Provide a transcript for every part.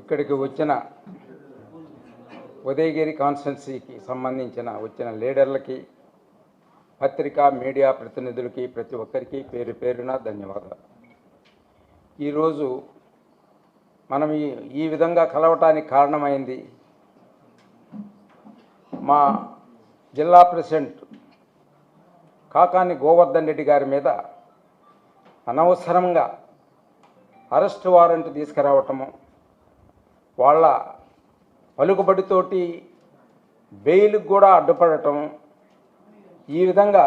ఇక్కడికి వచ్చిన ఉదయగిరి కాన్స్టెన్సీకి సంబంధించిన వచ్చిన లీడర్లకి పత్రికా మీడియా ప్రతినిధులకి ప్రతి ఒక్కరికి పేరు పేరున ధన్యవాదాలు. ఈరోజు మనం ఈ ఈ విధంగా కలవటానికి కారణమైంది మా జిల్లా ప్రెసిడెంట్ కాకాని గోవర్ధన్ రెడ్డి గారి మీద అనవసరంగా అరెస్ట్ వారెంట్ తీసుకురావటము వాళ్ళ పలుకుబడితోటి బెయిల్కి కూడా అడ్డుపడటం ఈ విధంగా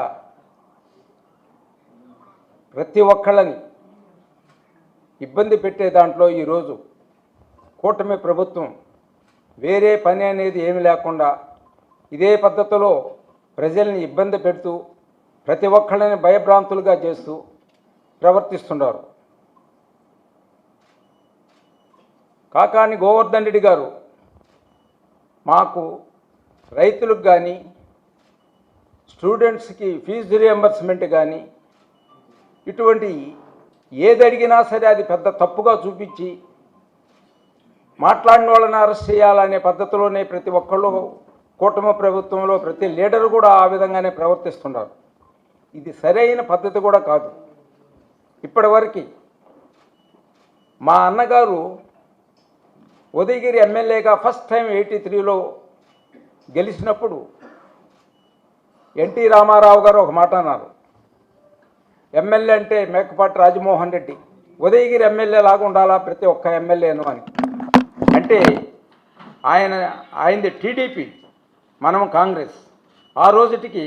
ప్రతి ఒక్కళ్ళని ఇబ్బంది పెట్టే దాంట్లో ఈరోజు కూటమి ప్రభుత్వం వేరే పని అనేది ఏమి లేకుండా ఇదే పద్ధతిలో ప్రజల్ని ఇబ్బంది పెడుతూ ప్రతి ఒక్కళ్ళని భయభ్రాంతులుగా చేస్తూ ప్రవర్తిస్తున్నారు కాకాని గోవర్ధన్ రెడ్డి గారు మాకు రైతులకు కానీ స్టూడెంట్స్కి ఫీజు రియంబర్స్మెంట్ కానీ ఇటువంటి ఏది అడిగినా సరే అది పెద్ద తప్పుగా చూపించి మాట్లాడిన వాళ్ళని అరెస్ట్ చేయాలనే పద్ధతిలోనే ప్రతి ఒక్కళ్ళు కూటమి ప్రభుత్వంలో ప్రతి లీడర్ కూడా ఆ విధంగానే ప్రవర్తిస్తున్నారు. ఇది సరైన పద్ధతి కూడా కాదు. ఇప్పటివరకు మా అన్నగారు ఉదయగిరి ఎమ్మెల్యేగా ఫస్ట్ టైం ఎయిటీ త్రీలో గెలిచినప్పుడు ఎన్టీ రామారావు గారు ఒక మాట అన్నారు. ఎమ్మెల్యే అంటే మేకపాటి రాజమోహన్ రెడ్డి. ఉదయగిరి ఎమ్మెల్యే లాగా ఉండాలా ప్రతి ఒక్క ఎమ్మెల్యేను అని అంటే ఆయన ఆయనది టీడీపీ మనం కాంగ్రెస్. ఆ రోజుటికి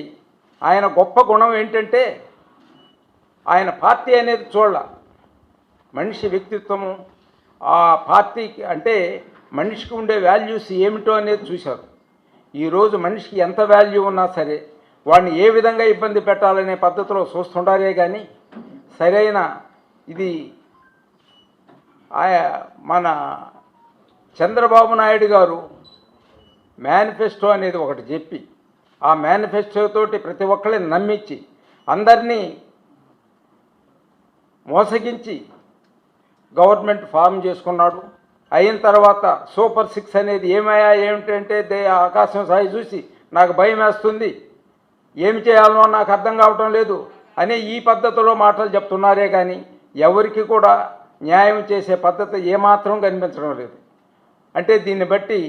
ఆయన గొప్ప గుణం ఏంటంటే ఆయన పార్టీ అనేది చూడాల. మనిషి వ్యక్తిత్వము ఆ పార్టీకి అంటే మనిషికి ఉండే వాల్యూస్ ఏమిటో అనేది చూశారు. ఈరోజు మనిషికి ఎంత వాల్యూ ఉన్నా సరే వాడిని ఏ విధంగా ఇబ్బంది పెట్టాలనే పద్ధతిలో చూస్తుండారే కానీ సరైన ఇది మన చంద్రబాబు నాయుడు గారు మేనిఫెస్టో అనేది ఒకటి చెప్పి ఆ మేనిఫెస్టోతోటి ప్రతి ఒక్కరిని నమ్మించి అందరినీ మోసగించి గవర్నమెంట్ ఫామ్ చేసుకున్నాడు. అయిన తర్వాత సూపర్ సిక్స్ అనేది ఏమయ్యా ఏమిటంటే దే ఆకాశం సాయి చూసి నాకు భయం వేస్తుంది. ఏమి చేయాలనో నాకు అర్థం కావటం లేదు అనే ఈ పద్ధతిలో మాటలు చెప్తున్నారే కానీ ఎవరికి కూడా న్యాయం చేసే పద్ధతి ఏమాత్రం కనిపించడం లేదు. అంటే దీన్ని బట్టి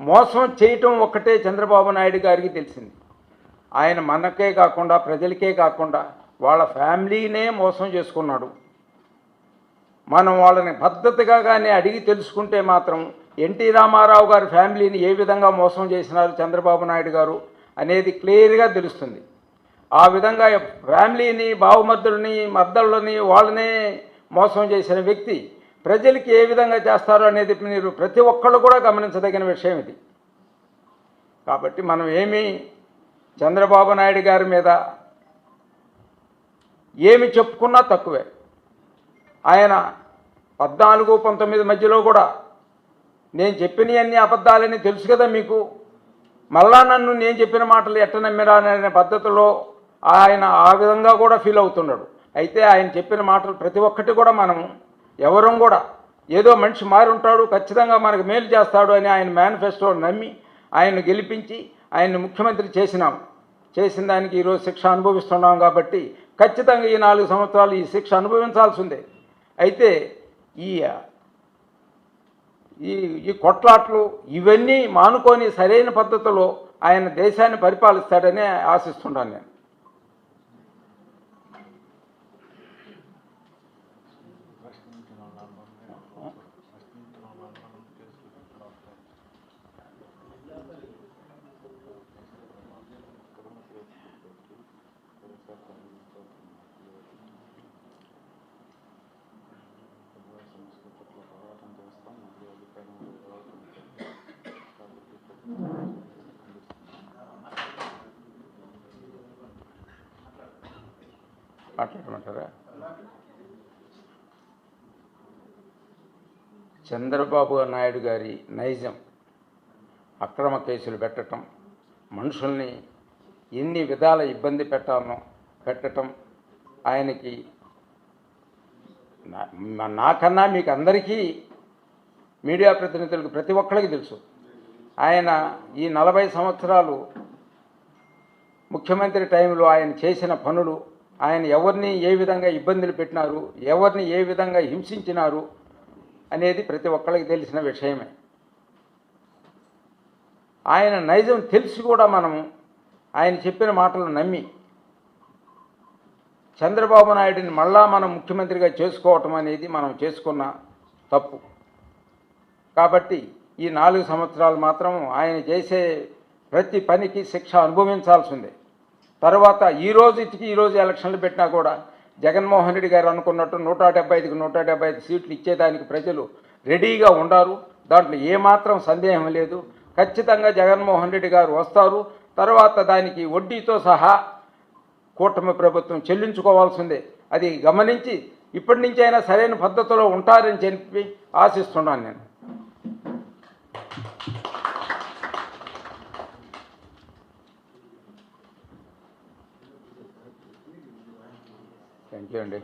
మోసం చేయటం ఒక్కటే చంద్రబాబు నాయుడు గారికి తెలిసింది. ఆయన మనకే కాకుండా ప్రజలకే కాకుండా వాళ్ళ ఫ్యామిలీనే మోసం చేసుకున్నాడు. మనం వాళ్ళని పద్ధతిగా కానీ అడిగి తెలుసుకుంటే మాత్రం ఎన్టీ రామారావు గారి ఫ్యామిలీని ఏ విధంగా మోసం చేసినారు చంద్రబాబు నాయుడు గారు అనేది క్లియర్గా తెలుస్తుంది. ఆ విధంగా ఫ్యామిలీని బావమర్దులని మద్దళ్ళని వాళ్ళనే మోసం చేసిన వ్యక్తి ప్రజలకి ఏ విధంగా చేస్తారు అనేది మీరు ప్రతి ఒక్కళ్ళు కూడా గమనించదగిన విషయం ఇది. కాబట్టి మనం ఏమీ చంద్రబాబు నాయుడు గారి మీద ఏమి చెప్పుకున్నా తక్కువే. ఆయన పద్నాలుగు పంతొమ్మిది మధ్యలో కూడా నేను చెప్పినవన్నీ అబద్ధాలని తెలుసు కదా మీకు. మళ్ళా నన్ను నేను చెప్పిన మాటలు ఎట్ట నమ్మిరా అనే పద్ధతిలో ఆయన ఆ విధంగా కూడా ఫీల్ అవుతున్నాడు. అయితే ఆయన చెప్పిన మాటలు ప్రతి ఒక్కటి కూడా మనం ఎవరం కూడా ఏదో మనిషి మారి ఉంటాడు ఖచ్చితంగా మనకు మేలు చేస్తాడు అని ఆయన మేనిఫెస్టో నమ్మి ఆయన్ను గెలిపించి ఆయన్ని ముఖ్యమంత్రి చేసినాం. చేసిన దానికి ఈరోజు శిక్ష అనుభవిస్తున్నాం కాబట్టి ఖచ్చితంగా ఈ నాలుగు సంవత్సరాలు ఈ శిక్ష అనుభవించాల్సిందే అయితే ఈ ఈ ఈ కొట్లాట్లు ఇవన్నీ మానుకొని సరైన పద్ధతిలో ఆయన దేశాన్ని పరిపాలిస్తాడని ఆశిస్తున్నాను నేను. మాట్లాడమంటారా? చంద్రబాబు నాయుడు గారి నైజం అక్రమ కేసులు పెట్టడం మనుషుల్ని ఎన్ని విధాల ఇబ్బంది పెట్టాలనో పెట్టటం ఆయనకి నా- నాకన్నా మీకు అందరికీ మీడియా ప్రతినిధులకు ప్రతి ఒక్కరికి తెలుసు. ఆయన ఈ నలభై సంవత్సరాలు ముఖ్యమంత్రి టైంలో ఆయన చేసిన పనులు ఆయన ఎవరిని ఏ విధంగా ఇబ్బందులు పెట్టినారు ఎవరిని ఏ విధంగా హింసించినారు అనేది ప్రతి ఒక్కరికి తెలిసిన విషయమే. ఆయన నైజం తెలిసి కూడా మనము ఆయన చెప్పిన మాటలు నమ్మి చంద్రబాబు నాయుడిని మళ్ళా మనం ముఖ్యమంత్రిగా చేసుకోవటం అనేది మనం చేసుకున్న తప్పు. కాబట్టి ఈ నాలుగు సంవత్సరాలు మాత్రం ఆయన చేసే ప్రతి పనికి శిక్ష అనుభవించాల్సిందే. తర్వాత ఈ రోజు ఈ ఈరోజు ఎలక్షన్లు పెట్టినా కూడా జగన్మోహన్ రెడ్డి గారు అనుకున్నట్టు నూట డెబ్బై ఐదుకి నూట డెబ్బై ఐదు సీట్లు ఇచ్చేదానికి ప్రజలు రెడీగా ఉండారు. దాంట్లో ఏమాత్రం సందేహం లేదు. ఖచ్చితంగా జగన్మోహన్ రెడ్డి గారు వస్తారు. తర్వాత దానికి వడ్డీతో సహా కూటమి ప్రభుత్వం చెల్లించుకోవాల్సిందే. అది గమనించి ఇప్పటి నుంచైనా అయినా సరైన పద్ధతిలో ఉంటారని చెప్పి ఆశిస్తున్నాను నేను. థ్యాంక్ యూ అండి.